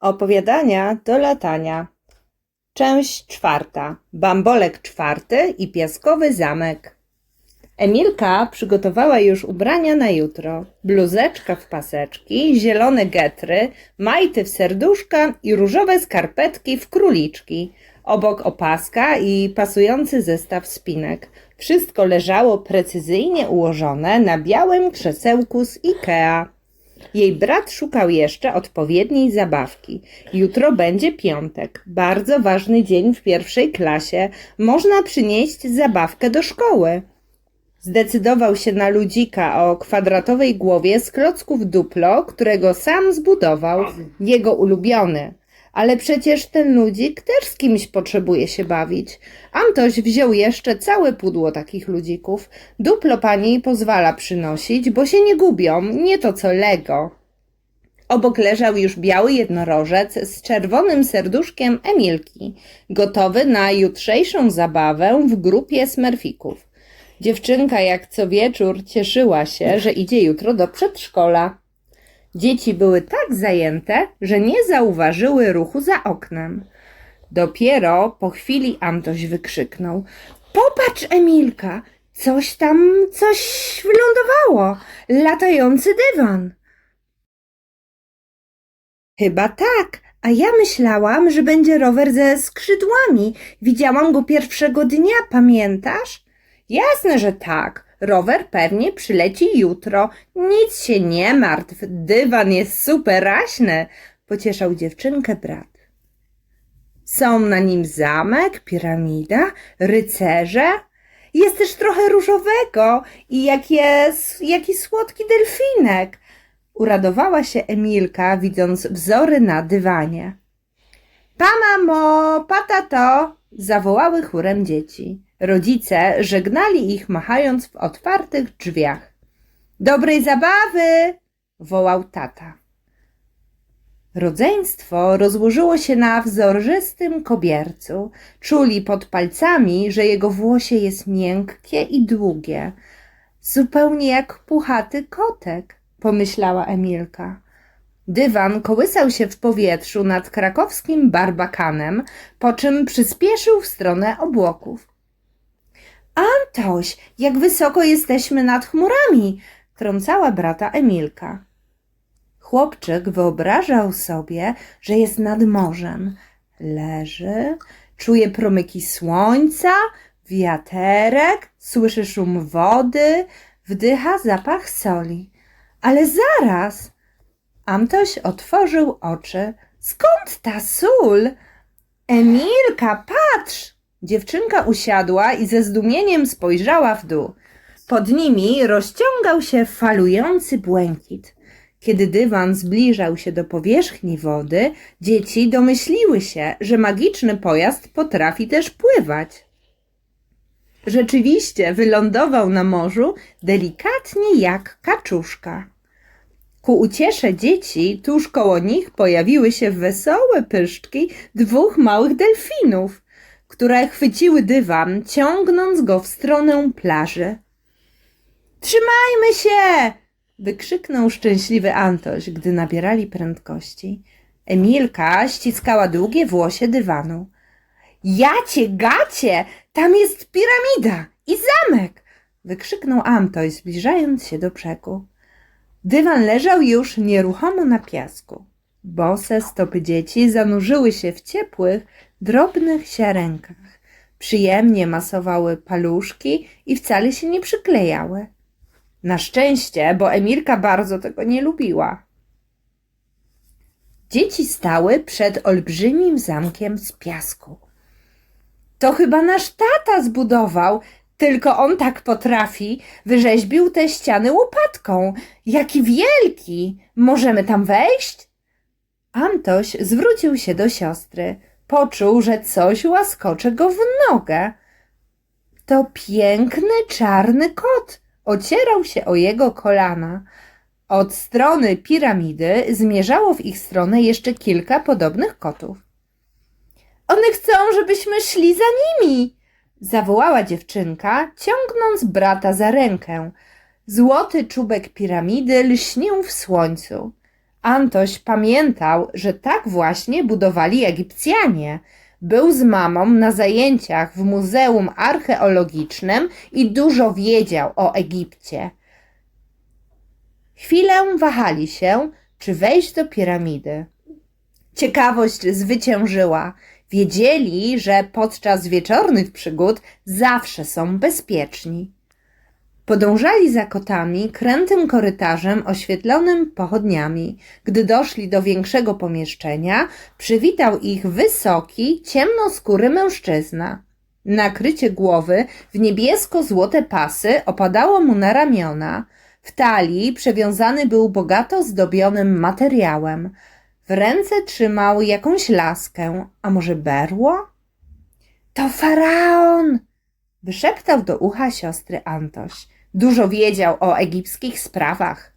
Opowiadania do latania. Część czwarta. Bambolek czwarty i piaskowy zamek. Emilka przygotowała już ubrania na jutro. Bluzeczka w paseczki, zielone getry, majty w serduszka i różowe skarpetki w króliczki. Obok opaska i pasujący zestaw spinek. Wszystko leżało precyzyjnie ułożone na białym krzesełku z Ikea. Jej brat szukał jeszcze odpowiedniej zabawki. Jutro będzie piątek, bardzo ważny dzień w pierwszej klasie. Można przynieść zabawkę do szkoły. Zdecydował się na ludzika o kwadratowej głowie z klocków duplo, którego sam zbudował, jego ulubiony. Ale przecież ten ludzik też z kimś potrzebuje się bawić. Antoś wziął jeszcze całe pudło takich ludzików. Duplo pani pozwala przynosić, bo się nie gubią, nie to co Lego. Obok leżał już biały jednorożec z czerwonym serduszkiem Emilki, gotowy na jutrzejszą zabawę w grupie smerfików. Dziewczynka jak co wieczór cieszyła się, że idzie jutro do przedszkola. Dzieci były tak zajęte, że nie zauważyły ruchu za oknem. Dopiero po chwili Antoś wykrzyknął: Popatrz, Emilka, coś tam, coś wylądowało. Latający dywan. Chyba tak, a ja myślałam, że będzie rower ze skrzydłami. Widziałam go pierwszego dnia, pamiętasz? Jasne, że tak. Rower pewnie przyleci jutro. Nic się nie martw, dywan jest superaśny, pocieszał dziewczynkę brat. Są na nim zamek, piramida, rycerze. Jest też trochę różowego i jak jest, jaki słodki delfinek. Uradowała się Emilka, widząc wzory na dywanie. Pa, mamo, pa, tato! Zawołały chórem dzieci. Rodzice żegnali ich, machając w otwartych drzwiach. Dobrej zabawy! wołał tata. Rodzeństwo rozłożyło się na wzorzystym kobiercu. Czuli pod palcami, że jego włosie jest miękkie i długie. Zupełnie jak puchaty kotek, pomyślała Emilka. Dywan kołysał się w powietrzu nad krakowskim barbakanem, po czym przyspieszył w stronę obłoków. Antoś, jak wysoko jesteśmy nad chmurami, trącała brata Emilka. Chłopczyk wyobrażał sobie, że jest nad morzem. Leży, czuje promyki słońca, wiaterek, słyszy szum wody, wdycha zapach soli. Ale zaraz! Antoś otworzył oczy. Skąd ta sól? Emilka, patrz! Dziewczynka usiadła i ze zdumieniem spojrzała w dół. Pod nimi rozciągał się falujący błękit. Kiedy dywan zbliżał się do powierzchni wody, dzieci domyśliły się, że magiczny pojazd potrafi też pływać. Rzeczywiście wylądował na morzu delikatnie jak kaczuszka. Ku uciesze dzieci tuż koło nich pojawiły się wesołe pyszczki dwóch małych delfinów, które chwyciły dywan, ciągnąc go w stronę plaży. Trzymajmy się! wykrzyknął szczęśliwy Antoś, gdy nabierali prędkości. Emilka ściskała długie włosie dywanu. Jacie, gacie, tam jest piramida i zamek! wykrzyknął Antoś, zbliżając się do brzegu. Dywan leżał już nieruchomo na piasku. Bose stopy dzieci zanurzyły się w ciepłych, drobnych siarenkach. Przyjemnie masowały paluszki i wcale się nie przyklejały. Na szczęście, bo Emilka bardzo tego nie lubiła. Dzieci stały przed olbrzymim zamkiem z piasku. To chyba nasz tata zbudował, tylko on tak potrafi. Wyrzeźbił te ściany łopatką. Jaki wielki! Możemy tam wejść? Antoś zwrócił się do siostry. Poczuł, że coś łaskocze go w nogę. To piękny czarny kot ocierał się o jego kolana. Od strony piramidy zmierzało w ich stronę jeszcze kilka podobnych kotów. One chcą, żebyśmy szli za nimi, zawołała dziewczynka, ciągnąc brata za rękę. Złoty czubek piramidy lśnił w słońcu. Antoś pamiętał, że tak właśnie budowali Egipcjanie. Był z mamą na zajęciach w Muzeum Archeologicznym i dużo wiedział o Egipcie. Chwilę wahali się, czy wejść do piramidy. Ciekawość zwyciężyła. Wiedzieli, że podczas wieczornych przygód zawsze są bezpieczni. Podążali za kotami krętym korytarzem oświetlonym pochodniami. Gdy doszli do większego pomieszczenia, przywitał ich wysoki, ciemnoskóry mężczyzna. Nakrycie głowy w niebiesko-złote pasy opadało mu na ramiona. W talii przewiązany był bogato zdobionym materiałem. W ręce trzymał jakąś laskę, a może berło? To faraon! Wyszeptał do ucha siostry Antoś. Dużo wiedział o egipskich sprawach.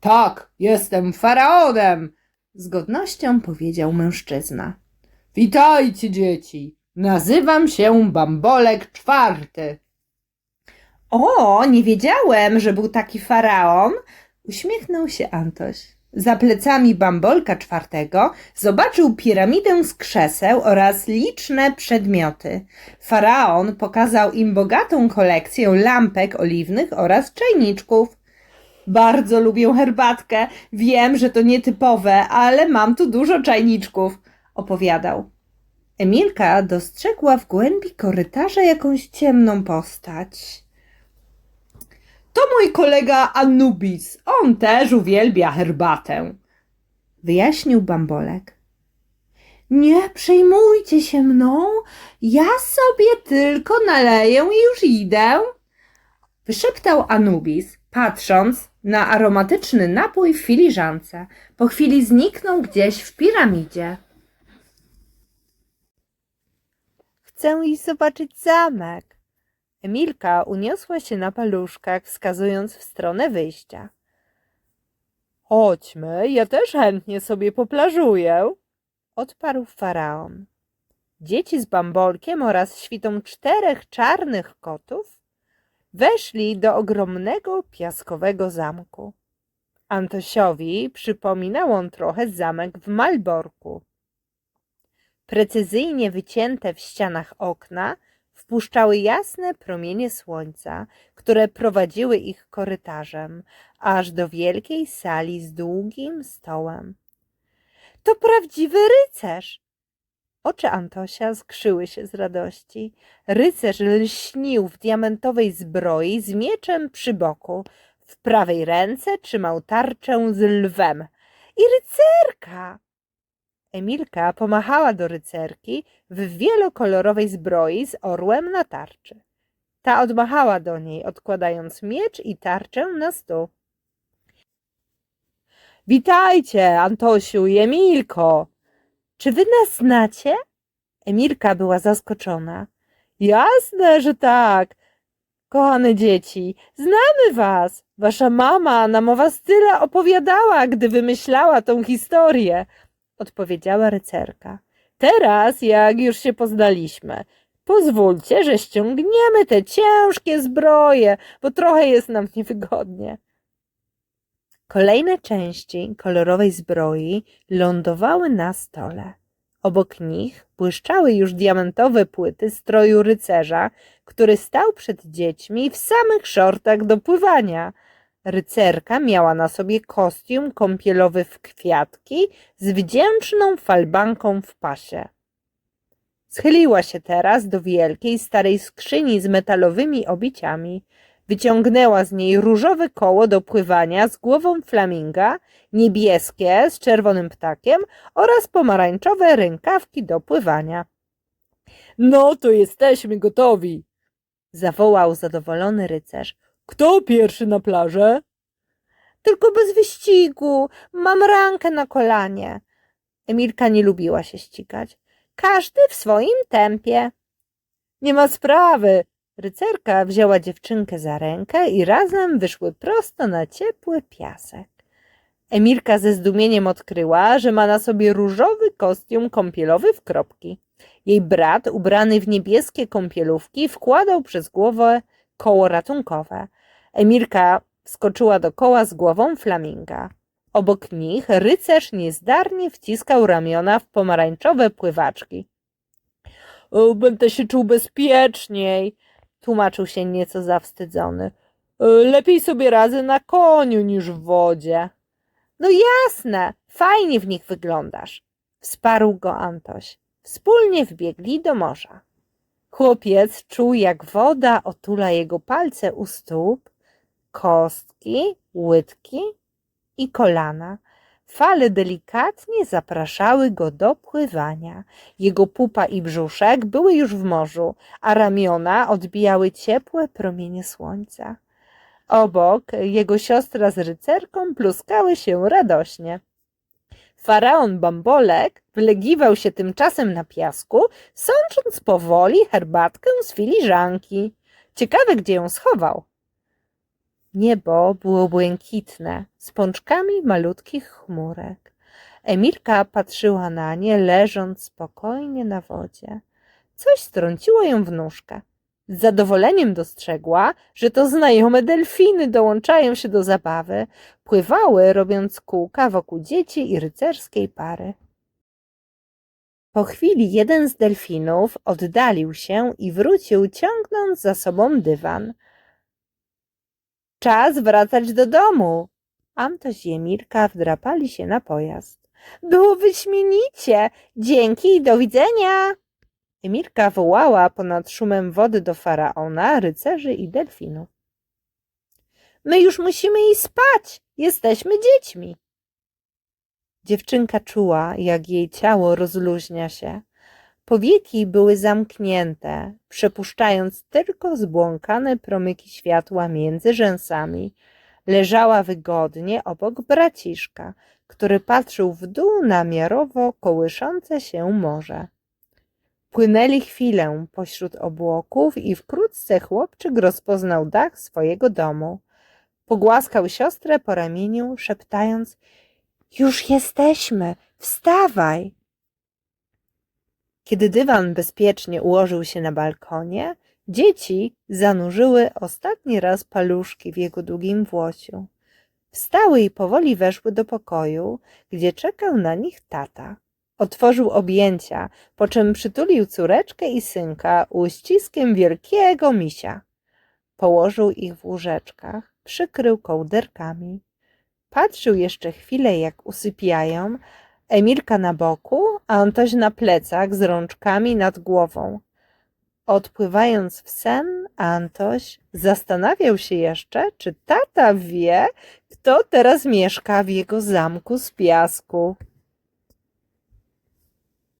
Tak, jestem faraonem, z godnością powiedział mężczyzna. Witajcie, dzieci. Nazywam się Bambolek czwarty. O, nie wiedziałem, że był taki faraon, uśmiechnął się Antoś. Za plecami Bambolka czwartego zobaczył piramidę z krzeseł oraz liczne przedmioty. Faraon pokazał im bogatą kolekcję lampek oliwnych oraz czajniczków. Bardzo lubię herbatkę. Wiem, że to nietypowe, ale mam tu dużo czajniczków, opowiadał. Emilka dostrzegła w głębi korytarza jakąś ciemną postać. To mój kolega Anubis. On też uwielbia herbatę. Wyjaśnił Bambolek. Nie przejmujcie się mną. Ja sobie tylko naleję i już idę. Wyszeptał Anubis, patrząc na aromatyczny napój w filiżance. Po chwili zniknął gdzieś w piramidzie. Chcę iść zobaczyć zamek. Emilka uniosła się na paluszkach, wskazując w stronę wyjścia. Chodźmy, ja też chętnie sobie poplażuję, odparł faraon. Dzieci z bambolkiem oraz świtą czterech czarnych kotów weszli do ogromnego piaskowego zamku. Antosiowi przypominał on trochę zamek w Malborku. Precyzyjnie wycięte w ścianach okna wpuszczały jasne promienie słońca, które prowadziły ich korytarzem, aż do wielkiej sali z długim stołem. To prawdziwy rycerz! Oczy Antosia skrzyły się z radości. Rycerz lśnił w diamentowej zbroi z mieczem przy boku. W prawej ręce trzymał tarczę z lwem. I rycerka! Emilka pomachała do rycerki w wielokolorowej zbroi z orłem na tarczy. Ta odmachała do niej, odkładając miecz i tarczę na stół. Witajcie, Antosiu i Emilko! Czy wy nas znacie? Emilka była zaskoczona. Jasne, że tak. Kochane dzieci, znamy was. Wasza mama nam o was tyle opowiadała, gdy wymyślała tą historię odpowiedziała rycerka. Teraz, jak już się poznaliśmy, pozwólcie, że ściągniemy te ciężkie zbroje, bo trochę jest nam niewygodnie. Kolejne części kolorowej zbroi lądowały na stole. Obok nich błyszczały już diamentowe płyty stroju rycerza, który stał przed dziećmi w samych szortach do pływania – Rycerka miała na sobie kostium kąpielowy w kwiatki z wdzięczną falbanką w pasie. Schyliła się teraz do wielkiej starej skrzyni z metalowymi obiciami. Wyciągnęła z niej różowe koło do pływania z głową flaminga, niebieskie z czerwonym ptakiem oraz pomarańczowe rękawki do pływania. No to jesteśmy gotowi, zawołał zadowolony rycerz. Kto pierwszy na plażę? Tylko bez wyścigu. Mam rankę na kolanie. Emilka nie lubiła się ścigać. Każdy w swoim tempie. Nie ma sprawy. Rycerka wzięła dziewczynkę za rękę i razem wyszły prosto na ciepły piasek. Emilka ze zdumieniem odkryła, że ma na sobie różowy kostium kąpielowy w kropki. Jej brat, ubrany w niebieskie kąpielówki, wkładał przez głowę koło ratunkowe. Emilka wskoczyła do koła z głową flaminga. Obok nich rycerz niezdarnie wciskał ramiona w pomarańczowe pływaczki. Będę się czuł bezpieczniej, tłumaczył się nieco zawstydzony. Lepiej sobie radzę na koniu niż w wodzie. No jasne, fajnie w nich wyglądasz, wsparł go Antoś. Wspólnie wbiegli do morza. Chłopiec czuł, jak woda otula jego palce u stóp, kostki, łydki i kolana. Fale delikatnie zapraszały go do pływania. Jego pupa i brzuszek były już w morzu, a ramiona odbijały ciepłe promienie słońca. Obok jego siostra z rycerką pluskały się radośnie. Faraon Bambolek wylegiwał się tymczasem na piasku, sącząc powoli herbatkę z filiżanki. Ciekawe, gdzie ją schował. Niebo było błękitne, z pączkami malutkich chmurek. Emilka patrzyła na nie, leżąc spokojnie na wodzie. Coś strąciło ją w nóżkę. Z zadowoleniem dostrzegła, że to znajome delfiny dołączają się do zabawy. Pływały, robiąc kółka wokół dzieci i rycerskiej pary. Po chwili jeden z delfinów oddalił się i wrócił, ciągnąc za sobą dywan. Czas wracać do domu. Antoś i Emilka wdrapali się na pojazd. Było wyśmienicie. Dzięki i do widzenia. Emilka wołała ponad szumem wody do faraona, rycerzy i delfinów. My już musimy iść spać. Jesteśmy dziećmi. Dziewczynka czuła, jak jej ciało rozluźnia się. Powieki były zamknięte, przepuszczając tylko zbłąkane promyki światła między rzęsami. Leżała wygodnie obok braciszka, który patrzył w dół na miarowo kołyszące się morze. Płynęli chwilę pośród obłoków i wkrótce chłopczyk rozpoznał dach swojego domu. Pogłaskał siostrę po ramieniu, szeptając: Już jesteśmy, wstawaj! Kiedy dywan bezpiecznie ułożył się na balkonie, dzieci zanurzyły ostatni raz paluszki w jego długim włosiu. Wstały i powoli weszły do pokoju, gdzie czekał na nich tata. Otworzył objęcia, po czym przytulił córeczkę i synka uściskiem wielkiego misia. Położył ich w łóżeczkach, przykrył kołderkami. Patrzył jeszcze chwilę, jak usypiają, Emilka na boku, a Antoś na plecach z rączkami nad głową. Odpływając w sen, Antoś zastanawiał się jeszcze, czy tata wie, kto teraz mieszka w jego zamku z piasku.